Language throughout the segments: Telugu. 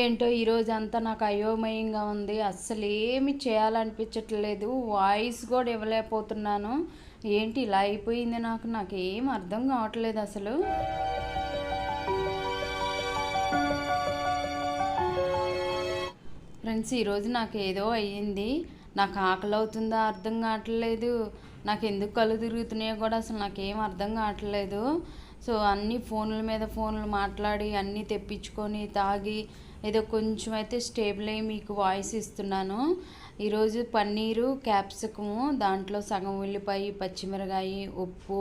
ఏంటో ఈరోజు అంతా నాకు అయోమయంగా ఉంది. అస్సలు ఏమి చేయాలనిపించట్లేదు. వాయిస్ కూడా ఇవ్వలేకపోతున్నాను. ఏంటి ఇలా అయిపోయింది నాకు? నాకు ఏం అర్థం కావట్లేదు అసలు. ఫ్రెండ్స్ ఈరోజు నాకు ఏదో అయ్యింది. నాకు ఆకలి అవుతుందో అర్థం కావట్లేదు. నాకు ఎందుకు కళ్ళు తిరుగుతున్నాయో కూడా అసలు నాకేం అర్థం కావట్లేదు. సో అన్ని ఫోన్ల మీద ఫోన్లు మాట్లాడి అన్నీ తెప్పించుకొని తాగి ఏదో కొంచెం అయితే స్టేబుల్ అయ్యి మీకు వాయిస్ ఇస్తున్నాను. ఈరోజు పన్నీరు క్యాప్సికము దాంట్లో సగం ఉల్లిపాయ పచ్చిమిరకాయ ఉప్పు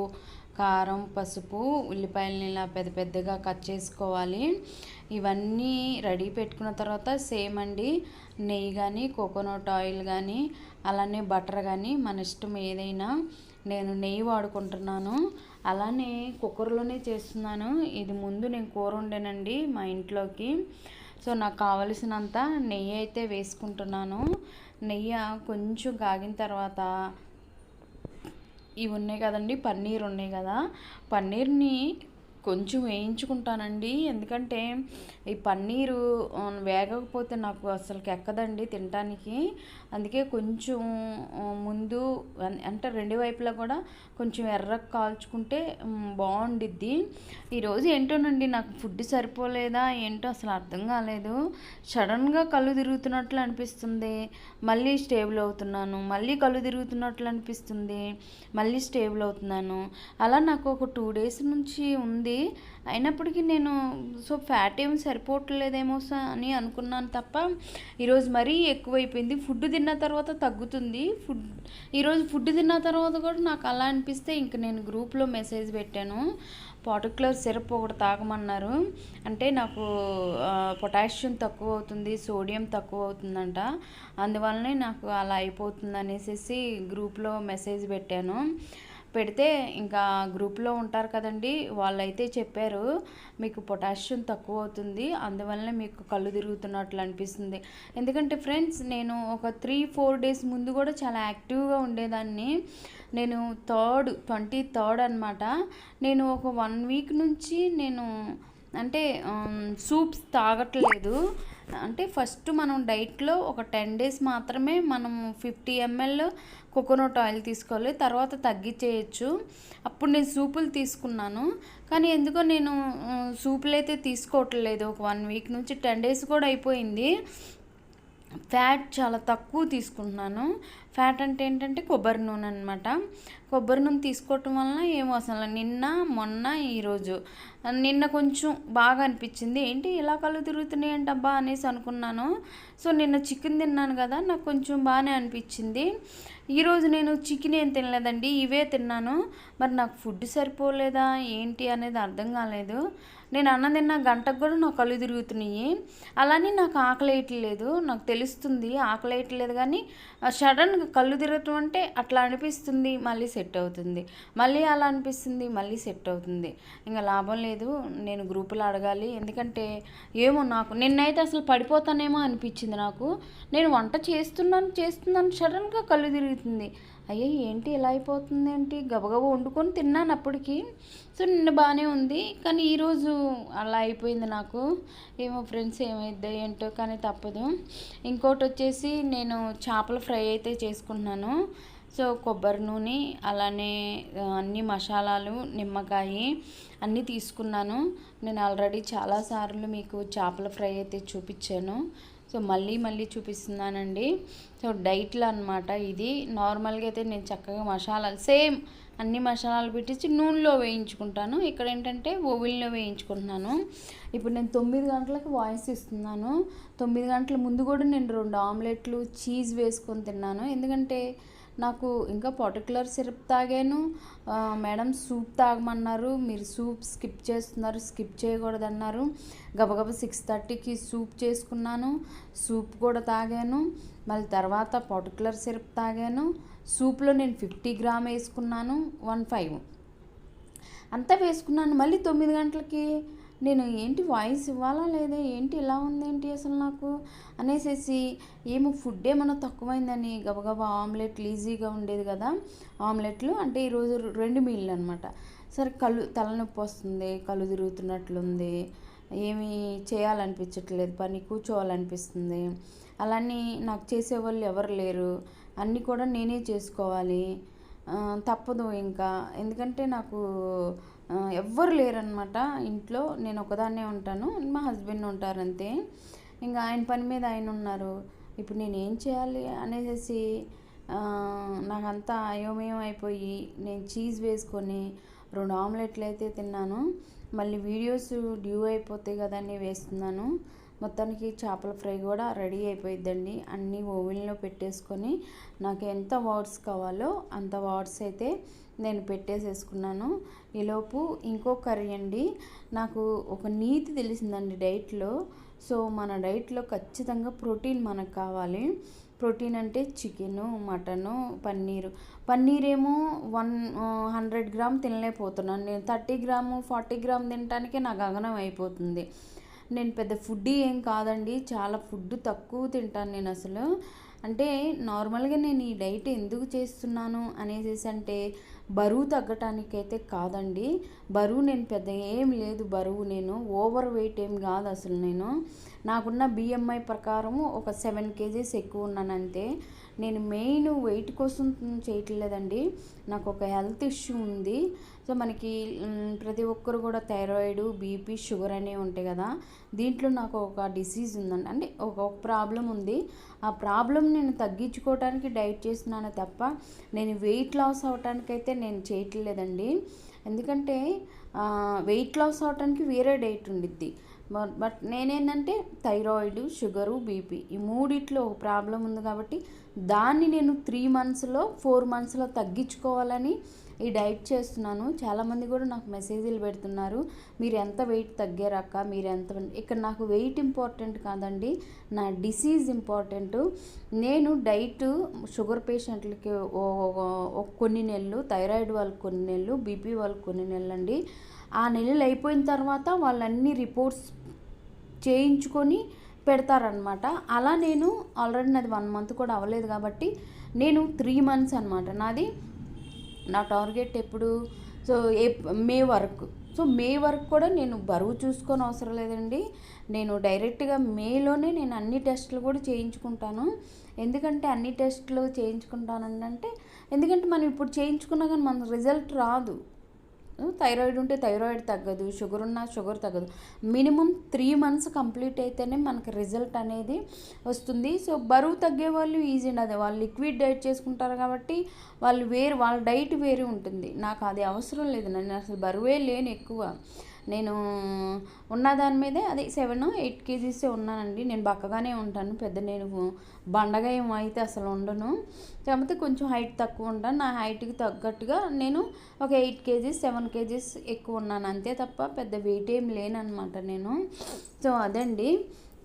కారం పసుపు ఉల్లిపాయలని ఇలా పెద్ద పెద్దగా కట్ చేసుకోవాలి. ఇవన్నీ రెడీ పెట్టుకున్న తర్వాత సేమ్ అండి. నెయ్యి కానీ కోకోనట్ ఆయిల్ కానీ అలానే బటర్ కానీ మన ఇష్టం ఏదైనా నేను నెయ్యి వాడుకుంటున్నాను. అలానే కుక్కర్లోనే చేస్తున్నాను. ఇది ముందు నేను కూర ఉండేనండి మా ఇంట్లోకి. సో నాకు కావలసినంత నెయ్యి అయితే వేసుకుంటున్నాను. నెయ్యి కొంచెం కాగిన తర్వాత ఇవి ఉన్నాయి కదండి పన్నీర్ ఉన్నాయి కదా. పన్నీర్ని కొంచెం వేయించుకుంటానండి. ఎందుకంటే ఈ పన్నీరు వేగకపోతే నాకు అసలు ఎక్కదండి తినటానికి. అందుకే కొంచెం ముందు అంటే రెండు వైపులా కూడా కొంచెం ఎర్ర కాల్చుకుంటే బాగుండిద్ది. ఈరోజు ఏంటోనండి నాకు ఫుడ్ సరిపోలేదా ఏంటో అసలు అర్థం కాలేదు. సడన్గా కళ్ళు తిరుగుతున్నట్లు అనిపిస్తుంది. మళ్ళీ స్టేబుల్ అవుతున్నాను. మళ్ళీ కళ్ళు తిరుగుతున్నట్లు అనిపిస్తుంది. మళ్ళీ స్టేబుల్ అవుతున్నాను. అలా నాకు ఒక టూ డేస్ నుంచి ఉంది. ఉంది అయినప్పటికీ నేను సో ఫ్యాట్ ఏమి సరిపోవట్లేదేమో అని అనుకున్నాను తప్ప ఈరోజు మరీ ఎక్కువైపోయింది. ఫుడ్ తిన్న తర్వాత తగ్గుతుంది. ఫుడ్ ఈరోజు ఫుడ్ తిన్న తర్వాత కూడా నాకు అలా అనిపిస్తే ఇంక నేను గ్రూప్లో మెసేజ్ పెట్టాను. పాటిక్యులర్ సిరప్ ఒకటి తాగమన్నారు. అంటే నాకు పొటాషియం తక్కువ అవుతుంది సోడియం తక్కువ అవుతుందంట అందువల్లనే నాకు అలా అయిపోతుంది అనేసి గ్రూప్లో మెసేజ్ పెట్టాను. పెడితే ఇంకా గ్రూప్లో ఉంటారు కదండి వాళ్ళైతే చెప్పారు మీకు పొటాషియం తక్కువ అవుతుంది అందువల్లనే మీకు కళ్ళు తిరుగుతున్నట్లు అనిపిస్తుంది. ఎందుకంటే ఫ్రెండ్స్ నేను ఒక త్రీ ఫోర్ డేస్ ముందు కూడా చాలా యాక్టివ్గా ఉండేదాన్ని. నేను థర్డ్ ట్వంటీ థర్డ్ అనమాట నేను ఒక వన్ వీక్ నుంచి నేను అంటే సూప్స్ తాగట్లేదు. అంటే ఫస్ట్ మనం డైట్లో ఒక టెన్ డేస్ మాత్రమే మనం ఫిఫ్టీ ఎంఎల్ కోకోనట్ ఆయిల్ తీసుకోవాలి. తర్వాత తగ్గించేయచ్చు అప్పుడు నేను సూపులు తీసుకున్నాను. కానీ ఎందుకో నేను సూపులు అయితే తీసుకోవట్లేదు. ఒక వన్ వీక్ నుంచి టెన్ డేస్ కూడా అయిపోయింది. ఫ్యాట్ చాలా తక్కువ తీసుకుంటున్నాను. ఫ్యాట్ అంటే ఏంటంటే కొబ్బరి నూనె అనమాట కొబ్బరి నూనె తీసుకోవటం వలన ఏమో అసలు నిన్న మొన్న ఈరోజు నిన్న కొంచెం బాగా అనిపించింది. ఏంటి ఇలా కళ్ళు తిరుగుతున్నాయి ఏంటబ్బా అనేసి అనుకున్నాను. సో నిన్న చికెన్ తిన్నాను కదా నాకు కొంచెం బాగానే అనిపించింది. ఈరోజు నేను చికెన్ ఏం తినలేదండి ఇవే తిన్నాను. మరి నాకు ఫుడ్ సరిపోలేదా ఏంటి అనేది అర్థం కాలేదు. నేను అన్నం తిన్న గంటకు కూడా నాకు కళ్ళు తిరుగుతున్నాయి. అలానే నాకు ఆకలేయట్లేదు నాకు తెలుస్తుంది ఆకలేయట్లేదు కానీ సడన్గా కళ్ళు తిరగటం అంటే అట్లా అనిపిస్తుంది మళ్ళీ సెట్ అవుతుంది. మళ్ళీ అలా అనిపిస్తుంది మళ్ళీ సెట్ అవుతుంది. ఇంకా లాభం లేదు. నేను గ్రూపులో అడగాలి. ఎందుకంటే ఏమో నాకు నిన్నైతే అసలు పడిపోతానేమో అనిపించింది నాకు. నేను వంట చేస్తున్నాను చేస్తున్నాను సడన్గా కళ్ళు తిరుగుతుంది. అయ్యో ఏంటి ఇలా అయిపోతుంది ఏంటి గబగబ వండుకొని తిన్నాను అప్పటికి. సో నిన్న బాగానే ఉంది. కానీ ఈరోజు అలా అయిపోయింది నాకు. ఏమో ఫ్రెండ్స్ ఏమైద్ది ఏంటో కానీ తప్పదు. ఇంకోటి వచ్చేసి నేను చేపల ఫ్రై అయితే చేసుకుంటున్నాను. సో కొబ్బరి నూనె అలానే అన్ని మసాలాలు నిమ్మకాయ అన్నీ తీసుకున్నాను. నేను ఆల్రెడీ చాలాసార్లు మీకు చేపల ఫ్రై అయితే చూపించాను. సో మళ్ళీ మళ్ళీ చూపిస్తున్నానండి. సో డైట్లో అనమాట ఇది. నార్మల్గా అయితే నేను చక్కగా మసాలాలు సేమ్ అన్ని మసాలాలు పెట్టించి నూనెలో వేయించుకుంటాను. ఇక్కడ ఏంటంటే ఓవిల్లో వేయించుకుంటున్నాను. ఇప్పుడు నేను తొమ్మిది గంటలకు వాయిస్ ఇస్తున్నాను. తొమ్మిది గంటల ముందు కూడా నేను రెండు ఆమ్లెట్లు చీజ్ వేసుకొని తిన్నాను. ఎందుకంటే నాకు ఇంకా పర్టికులర్ సిరప్ తాగాను. మేడం సూప్ తాగమన్నారు. మీరు సూప్ స్కిప్ చేస్తున్నారు స్కిప్ చేయకూడదన్నారు. గబగబ సిక్స్ థర్టీకి సూప్ చేసుకున్నాను. సూప్ కూడా తాగాను. మళ్ళీ తర్వాత పర్టికులర్ సిరప్ తాగాను. సూప్లో నేను ఫిఫ్టీ గ్రామ్ వేసుకున్నాను. వన్ ఫైవ్ అంతా వేసుకున్నాను. మళ్ళీ తొమ్మిది గంటలకి నేను ఏంటి వాయిస్ ఇవ్వాలా లేదా? ఏంటి ఇలా ఉంది ఏంటి అసలు నాకు? అనేసేసి ఏమో ఫుడ్ ఏమన్నా తక్కువైందని గబగబా ఆమ్లెట్లు ఈజీగా ఉండేది కదా? ఆమ్లెట్లు అంటే ఈరోజు రెండు మీళ్ళు అనమాట సరే కళ్ళు తలనొప్పి వస్తుంది కళ్ళు తిరుగుతున్నట్లుంది ఏమీ చేయాలనిపించట్లేదు పని కూర్చోవాలనిపిస్తుంది. అలానే నాకు చేసేవాళ్ళు ఎవరు లేరు. అన్నీ కూడా నేనే చేసుకోవాలి. తప్పదు ఇంకా. ఎందుకంటే నాకు ఎవ్వరు లేరనమాట ఇంట్లో నేను ఒకదాన్నే ఉంటాను. మా హస్బెండ్ ఉంటారు అంతే. ఇంకా ఆయన పని మీద ఆయన ఉన్నారు. ఇప్పుడు నేను ఏం చేయాలి అనేసి నాకంతా అయోమయం అయిపోయి నేను చీజ్ వేసుకొని రెండు ఆమ్లెట్లు అయితే తిన్నాను. మళ్ళీ వీడియోస్ డ్యూ అయిపోతాయి కదా అని వేస్తున్నాను. మొత్తానికి చేపల ఫ్రై కూడా రెడీ అయిపోయిద్దండి. అన్నీ ఓవెన్లో పెట్టేసుకొని నాకు ఎంత వాట్స్ కావాలో అంత వాట్స్ అయితే నేను పెట్టేసేసుకున్నాను. ఈలోపు ఇంకో కర్రీ అండి. నాకు ఒక నీతి తెలిసిందండి డైట్లో. సో మన డైట్లో ఖచ్చితంగా ప్రోటీన్ మనకు కావాలి. ప్రోటీన్ అంటే చికెను మటను పన్నీరు. పన్నీర్ ఏమో వన్ హండ్రెడ్ గ్రామ్ తినలేకపోతున్నాను. నేను థర్టీ గ్రాము ఫార్టీ గ్రామ్ తినటానికే నాకు గగనం అయిపోతుంది. నేను పెద్ద ఫుడ్ ఏం కాదండి. చాలా ఫుడ్ తక్కువ తింటాను నేను అసలు. అంటే నార్మల్గా నేను ఈ డైట్ ఎందుకు చేస్తున్నాను అనేసి అంటే బరువు తగ్గటానికైతే కాదండి. బరువు నేను పెద్ద ఏం లేదు బరువు నేను. ఓవర్ వెయిట్ ఏం కాదు అసలు నేను. నాకున్న బిఎంఐ ప్రకారం ఒక సెవెన్ కేజీస్ ఎక్కువ ఉన్నాను అంతే. నేను మెయిన్ వెయిట్ కోసం చేయట్లేదండి. నాకు ఒక హెల్త్ ఇష్యూ ఉంది. సో మనకి ప్రతి ఒక్కరు కూడా థైరాయిడ్ బీపీ షుగర్ అనేవి ఉంటాయి కదా. దీంట్లో నాకు ఒక డిసీజ్ ఉందండి. అంటే ఒక ప్రాబ్లం ఉంది. ఆ ప్రాబ్లం నేను తగ్గించుకోవడానికి డైట్ చేస్తున్నాను తప్ప నేను వెయిట్ లాస్ అవటానికైతే నేను చేయట్లేదండి. ఎందుకంటే వెయిట్ లాస్ అవటానికి వేరే డైట్ ఉండిద్ది. బట్ బట్ నేనేంటంటే థైరాయిడ్ షుగరు బీపీ ఈ మూడిట్లో ఒక ప్రాబ్లం ఉంది కాబట్టి దాన్ని నేను త్రీ మంత్స్లో ఫోర్ మంత్స్లో తగ్గించుకోవాలని ఈ డైట్ చేస్తున్నాను. చాలామంది కూడా నాకు మెసేజ్లు పెడుతున్నారు. మీరు ఎంత వెయిట్ తగ్గారక్క మీరు ఎంత ఇక్కడ నాకు వెయిట్ ఇంపార్టెంట్ కాదండి. నా డిసీజ్ ఇంపార్టెంట్ నేను డైట్ షుగర్ పేషెంట్లకి ఓ- కొన్ని నెలలు థైరాయిడ్ వాళ్ళకి కొన్ని నెలలు బీపీ వాళ్ళకి కొన్ని నెలలు అండి ఆ నెలలు అయిపోయిన తర్వాత వాళ్ళన్ని రిపోర్ట్స్ చేయించుకొని పెడతారనమాట. అలా నేను ఆల్రెడీ నాది వన్ మంత్ కూడా అవ్వలేదు కాబట్టి నేను త్రీ మంత్స్ అనమాట. నాది నా టార్గెట్ ఎప్పుడు? సో ఏ మే వరకు. సో మే వరకు కూడా నేను బరువు చూసుకొని అవసరం లేదండి. నేను డైరెక్ట్గా మేలోనే నేను అన్ని టెస్టులు కూడా చేయించుకుంటాను. ఎందుకంటే అన్ని టెస్టులు చేయించుకుంటానంటే ఎందుకంటే మనం ఇప్పుడు చేయించుకున్నా కానీ మన రిజల్ట్ రాదు. థైరాయిడ్ ఉంటే థైరాయిడ్ తగ్గదు షుగర్ ఉన్నా షుగర్ తగ్గదు. మినిమం త్రీ మంత్స్ కంప్లీట్ అయితేనే మనకి రిజల్ట్ అనేది వస్తుంది. సో బరువు తగ్గే వాళ్ళు ఈజీ అండి. అదే వాళ్ళు లిక్విడ్ డైట్ చేసుకుంటారు కాబట్టి వాళ్ళు వేరు వాళ్ళ డైట్ వేరే ఉంటుంది. నాకు అది అవసరం లేదు. నేను అసలు బరువే లేను ఎక్కువ. నేను ఉన్న దాని మీదే అదే సెవెన్ ఎయిట్ కేజీసే ఉన్నానండి. నేను బక్కగానే ఉంటాను పెద్ద నేను బండగా ఏం అయితే అసలు ఉండను. కాకపోతే కొంచెం హైట్ తక్కువ ఉంటాను నా హైట్కి తగ్గట్టుగా నేను ఒక ఎయిట్ కేజీస్ సెవెన్ కేజీస్ ఎక్కువ ఉన్నాను. అంతే తప్ప పెద్ద వెయిట్ ఏం లేనమాట నేను. సో అదండి.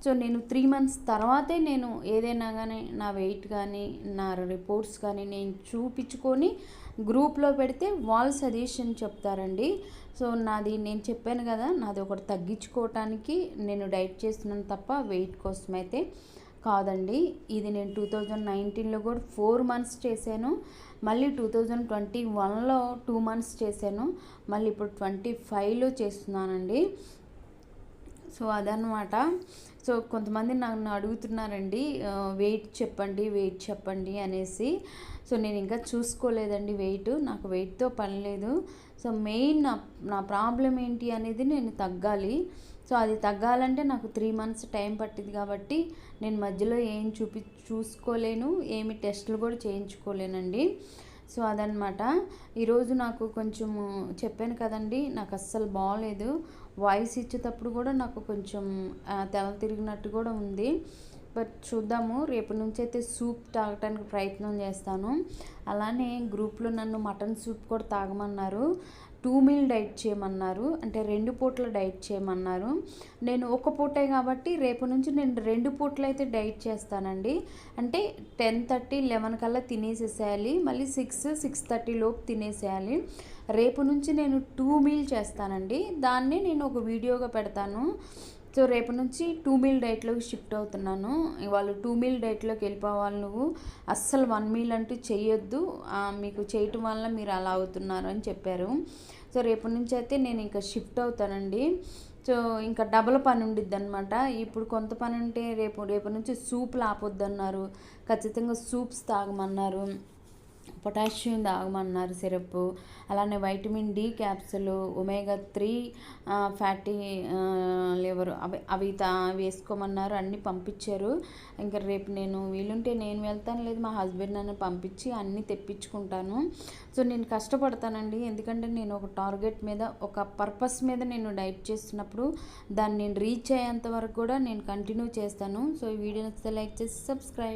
సో నేను త్రీ మంత్స్ తర్వాతే నేను ఏదైనా కానీ నా వెయిట్ కానీ నా రిపోర్ట్స్ కానీ నేను చూపించుకొని గ్రూప్లో పెడితే వాళ్ళు సజెషన్ చెప్తారండి. సో నాది నేను చెప్పాను కదా నాది ఒకటి తగ్గించుకోవటానికి నేను డైట్ చేస్తున్నాను తప్ప వెయిట్ కోసం అయితే కాదండి. ఇది నేను టూ థౌజండ్ నైన్టీన్లో కూడా ఫోర్ మంత్స్ చేశాను మళ్ళీ టూ థౌజండ్ ట్వంటీ వన్లో టూ మంత్స్ చేశాను మళ్ళీ ఇప్పుడు ట్వంటీ ఫైవ్లో చేస్తున్నానండి. సో అదనమాట సో కొంతమంది నన్ను అడుగుతున్నారండి వెయిట్ చెప్పండి వెయిట్ చెప్పండి అనేసి. సో నేను ఇంకా చూసుకోలేదండి వెయిట్ నాకు వెయిట్తో పని లేదు. సో మెయిన్ నా నా ప్రాబ్లం ఏంటి అనేది నేను తగ్గాలి. సో అది తగ్గాలంటే నాకు త్రీ మంత్స్ టైం పట్టింది కాబట్టి నేను మధ్యలో ఏం చూపి చూసుకోలేను ఏమి టెస్టులు కూడా చేయించుకోలేనండి. సో అదనమాట ఈరోజు నాకు కొంచెం చెప్పాను కదండి నాకు అస్సలు బాగాలేదు వాయిస్ ఇచ్చేటప్పుడు కూడా నాకు కొంచెం తెల తిరిగినట్టు కూడా ఉంది. బట్ చూద్దాము. రేపు నుంచి అయితే సూప్ తాగటానికి ప్రయత్నం చేస్తాను. అలానే గ్రూప్లో నన్ను మటన్ సూప్ కూడా తాగమన్నారు. టూ మీల్ డైట్ చేయమన్నారు. అంటే రెండు పూట్ల డైట్ చేయమన్నారు. నేను ఒక పూటే కాబట్టి రేపు నుంచి నేను రెండు పూట్లు అయితే డైట్ చేస్తానండి. అంటే టెన్ థర్టీ లెవెన్ కల్లా తినేసేసేయాలి. మళ్ళీ సిక్స్ సిక్స్ థర్టీ లోపు తినేసేయాలి. రేపు నుంచి నేను టూ మీల్ చేస్తానండి. దాన్ని నేను ఒక వీడియోగా పెడతాను. సో రేపు నుంచి టూ మీల్ డైట్లోకి షిఫ్ట్ అవుతున్నాను. వాళ్ళు టూ మీల్ డైట్లోకి వెళ్ళిపోవాలి నువ్వు. అస్సలు వన్ మీల్ అంటూ చేయొద్దు మీకు చేయటం వల్ల మీరు అలా అవుతున్నారు అని చెప్పారు. సో రేపు నుంచి అయితే నేను ఇంకా షిఫ్ట్ అవుతానండి. సో ఇంకా డబల్ పని ఉండిద్ది అనమాట ఇప్పుడు కొంత పని ఉంటే రేపు రేపు నుంచి సూప్లు ఆపొద్దన్నారు ఖచ్చితంగా సూప్స్ తాగమన్నారు. పొటాషియం తాగమన్నారు సిరప్ అలానే వైటమిన్ డి క్యాప్సులు ఒమేగా త్రీ ఫ్యాటీ లివర్ అవి అవి తా వేసుకోమన్నారు అన్నీ పంపించారు. ఇంకా రేపు నేను వీలుంటే నేను వెళ్తాను లేదు మా హస్బెండ్ నన్ను పంపించి అన్నీ తెప్పించుకుంటాను. సో నేను కష్టపడతానండి. ఎందుకంటే నేను ఒక టార్గెట్ మీద ఒక పర్పస్ మీద నేను డైట్ చేస్తున్నప్పుడు దాన్ని నేను రీచ్ అయ్యేంత వరకు కూడా నేను కంటిన్యూ చేస్తాను. సో ఈ వీడియో నచ్చితే లైక్ చేసి సబ్స్క్రైబ్